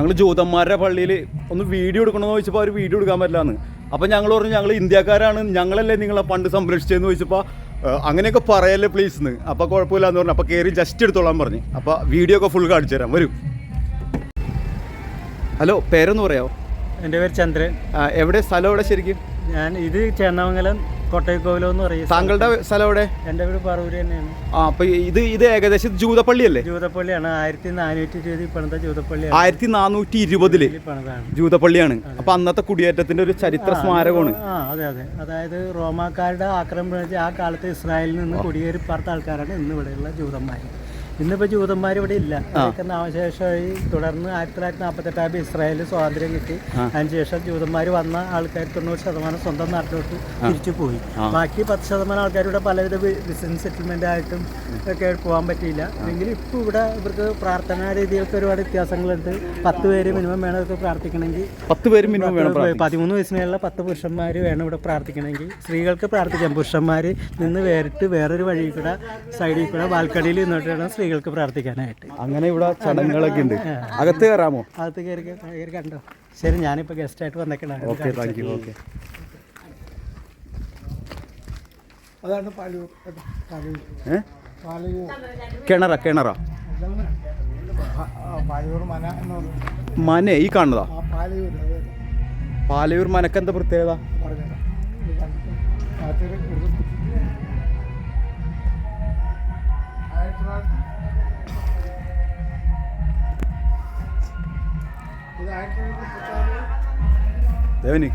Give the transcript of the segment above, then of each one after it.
ഞങ്ങൾ ജൂതന്മാരുടെ പള്ളിയിൽ ഒന്ന് വീഡിയോ എടുക്കണമെന്ന് ചോദിച്ചപ്പോൾ അവർ വീഡിയോ എടുക്കാൻ പറ്റില്ലാന്ന്. അപ്പോൾ ഞങ്ങൾ പറഞ്ഞു ഞങ്ങൾ ഇന്ത്യക്കാരാണ് ഞങ്ങളല്ലേ നിങ്ങളെ പണ്ട് സംരക്ഷിച്ചതെന്ന് ചോദിച്ചപ്പോൾ "ഏഹ്, അങ്ങനെയൊക്കെ പറയല്ലേ പ്ലീസ് എന്ന് അപ്പോൾ കുഴപ്പമില്ല എന്ന് പറഞ്ഞു അപ്പോൾ കയറി ജസ്റ്റ് എടുത്തോളാൻ പറഞ്ഞു. അപ്പോൾ വീഡിയോ ഒക്കെ ഫുൾ കാണിച്ചു തരാം വരും. ഹലോ പേരൊന്ന് പറയാമോ എന്റെ പേര് ചന്ദ്രൻ. എവിടെ സ്ഥലം എവിടെ ശരിക്കും? ഞാൻ ഇത് ചേന്നമംഗലം കോട്ടയക്കോവിലം എന്ന് പറയും താങ്കളുടെ സ്ഥലം എവിടെ? എന്റെ വീട് പറവൂര് തന്നെയാണ്. ആ അപ്പോൾ ഇത് ഇത് ഏകദേശം ജൂതപ്പള്ളിയല്ലേ? ജൂതപ്പള്ളിയാണ്. ആയിരത്തി നാനൂറ്റി ഇരുപത് പണിത ജൂതപ്പള്ളിയാണ്. ആയിരത്തി നാനൂറ്റി ഇരുപതിൽ പണിതാണ്. ജൂതപ്പള്ളിയാണ്. അപ്പൊ അന്നത്തെ കുടിയേറ്റത്തിന്റെ ഒരു ചരിത്ര സ്മാരകമാണ്. ആ അതെ അതെ. അതായത് റോമാക്കാരുടെ ആക്രമണം ആ കാലത്ത് ഇസ്രായേലിൽ നിന്ന് കുടിയേറി പാർത്ത ആൾക്കാരാണ് ഇന്ന് ഇവിടെയുള്ള ജൂതന്മാർ ഇന്നിപ്പോൾ ജൂതന്മാർ ഇവിടെ ഇല്ല. നാമശേഷമായി തുടർന്ന് ആയിരത്തി തൊള്ളായിരത്തി നാൽപ്പത്തെട്ടാകുമ്പോൾ ഇസ്രായേലിൽ സ്വാതന്ത്ര്യം കിട്ടി. അതിനുശേഷം ജൂതന്മാർ വന്ന ആൾക്കാർ തൊണ്ണൂറ് ശതമാനം സ്വന്തം നാട്ടിലോട്ട് തിരിച്ചു പോയി. ബാക്കി പത്ത് ശതമാനം ആൾക്കാരിവിടെ പലവിധ ബിസിനസ് സെറ്റിൽമെന്റ് ആയിട്ടും ഒക്കെ പോകാൻ പറ്റിയില്ല. എങ്കിലും ഇപ്പോൾ ഇവിടെ ഇവർക്ക് പ്രാർത്ഥനാ രീതികൾക്ക് ഒരുപാട് വ്യത്യാസങ്ങളുണ്ട്. പത്ത് പേര് മിനിമം വേണം ഇവർക്ക് പ്രാർത്ഥിക്കണമെങ്കിൽ. പത്ത് പേര് മിനിമം വേണം പതിമൂന്ന് വയസ്സിനുള്ള പത്ത് പുരുഷന്മാർ വേണം ഇവിടെ പ്രാർത്ഥിക്കണമെങ്കിൽ. സ്ത്രീകൾക്ക് പ്രാർത്ഥിക്കാം. പുരുഷന്മാർ നിന്ന് വേറിട്ട് വേറൊരു വഴി കൂടെ സൈഡിൽ കൂടെ ബാൽക്കണിയിൽ നിന്നിട്ട് വേണം സ്ത്രീകൾക്ക് പ്രാർത്ഥിക്കാനായിട്ട്. അങ്ങനെ ഇവിടെ ചടങ്ങുകളൊക്കെ ഉണ്ട്. അകത്ത് കയറാമോ? അകത്ത് കയറി കയറി കണ്ടോ? ശരി ഞാനിപ്പോൾ ഗസ്റ്റായിട്ട് വന്നേക്കണം ഓക്കെ താങ്ക് യു ഓക്കെ അതാണ് പാലൂർ. കിണറ കിണറ? മന ഈ കാണുന്നതാ? പാലയൂർ മനക്കെന്താ പ്രത്യേകത? ദേവനി.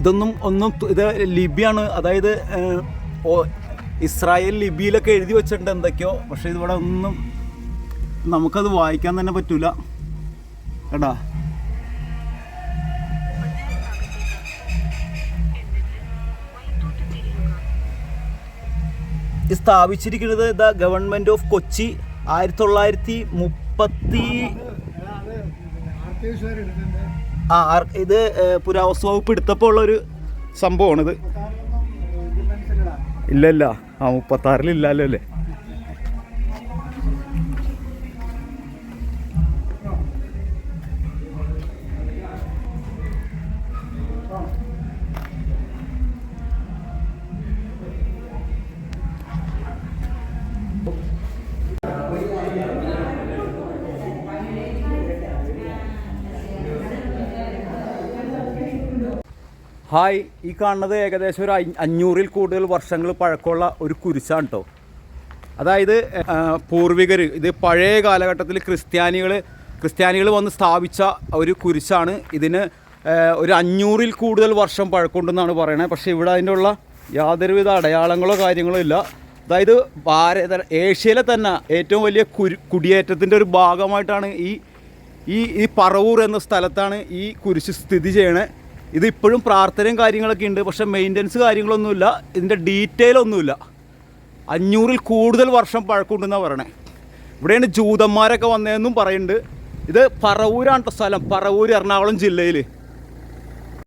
ഇതൊന്നും ഒന്നും ഇത് ലിബിയാണ്. അതായത് ഇസ്രായേൽ ലിബിയിലൊക്കെ എഴുതി വെച്ചിട്ടുണ്ട് എന്തൊക്കെയോ. പക്ഷെ ഇതിവിടെ ഒന്നും നമുക്കത് വായിക്കാൻ തന്നെ പറ്റൂല. കേട്ടാ സ്ഥാപിച്ചിരിക്കുന്നത് ദ ഗവൺമെന്റ് ഓഫ് കൊച്ചി ആയിരത്തി തൊള്ളായിരത്തി മുപ്പത്തി ആ ഇത് പുരാവസ്തു വകുപ്പ് എടുത്തപ്പോൾ ഉള്ളൊരു സംഭവമാണിത്. ഇല്ല ഇല്ല ആ മുപ്പത്താറിലില്ലല്ലോ അല്ലേ? ഹായ് ഈ കാണുന്നത് ഏകദേശം ഒരു അഞ്ഞ- അഞ്ഞൂറിൽ കൂടുതൽ വർഷങ്ങൾ പഴക്കമുള്ള ഒരു കുരിശാണ് കേട്ടോ അതായത് പൂർവികർ ഇത് പഴയ കാലഘട്ടത്തിൽ ക്രിസ്ത്യാനികൾ ക്രിസ്ത്യാനികൾ വന്ന് സ്ഥാപിച്ച ഒരു കുരിശാണ്. ഇതിന് ഒരു അഞ്ഞൂറിൽ കൂടുതൽ വർഷം പഴക്കമുണ്ടെന്നാണ് പറയണത് പക്ഷേ ഇവിടെ അതിന്റെ ഉള്ള യാതൊരുവിധ അടയാളങ്ങളോ കാര്യങ്ങളോ ഇല്ല. അതായത് ഭാരത ഏഷ്യയിലെ തന്നെ ഏറ്റവും വലിയ കുരു കുടിയേറ്റത്തിന്റെ ഒരു ഭാഗമായിട്ടാണ് ഈ ഈ ഈ പറവൂർ എന്ന സ്ഥലത്താണ് ഈ കുരിശ് സ്ഥിതി ചെയ്യണേ. ഇത് ഇപ്പോഴും പ്രാർത്ഥനയും കാര്യങ്ങളൊക്കെ ഉണ്ട്. പക്ഷേ മെയിന്റനൻസ് കാര്യങ്ങളൊന്നുമില്ല. ഇതിന്റെ ഡീറ്റെയിൽ ഒന്നുമില്ല. അഞ്ഞൂറിൽ കൂടുതൽ വർഷം പഴക്കമുണ്ടെന്നാണ് പറയണേ. ഇവിടെയാണ് ജൂതന്മാരൊക്കെ വന്നതെന്നും പറയുന്നുണ്ട്. ഇത് പറവൂരാണ് സ്ഥലം. പറവൂർ എറണാകുളം ജില്ലയിൽ